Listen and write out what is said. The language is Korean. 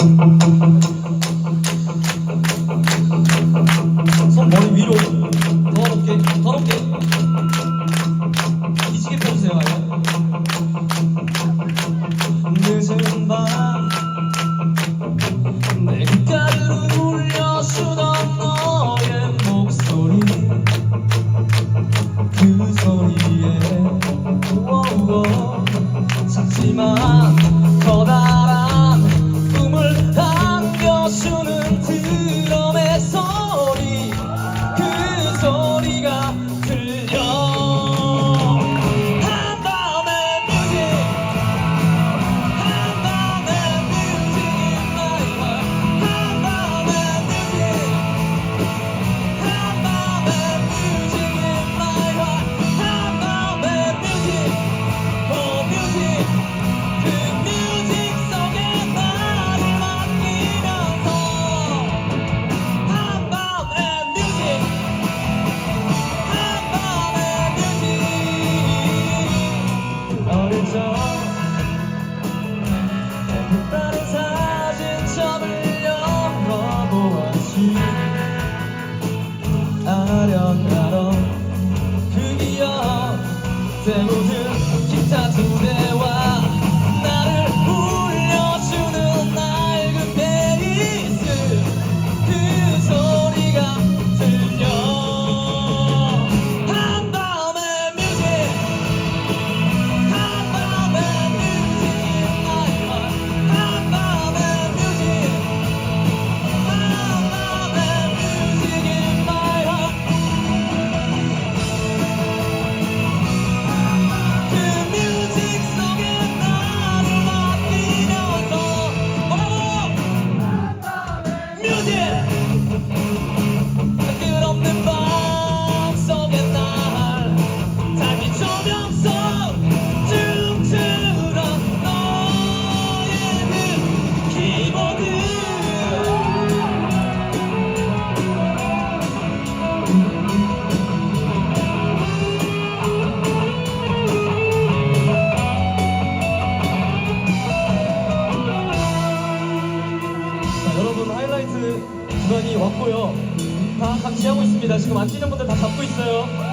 Thank you. 여러분 하이라이트 구간이 왔고요. 다 같이 하고 있습니다. 지금 안 뛰는 분들 다 잡고 있어요.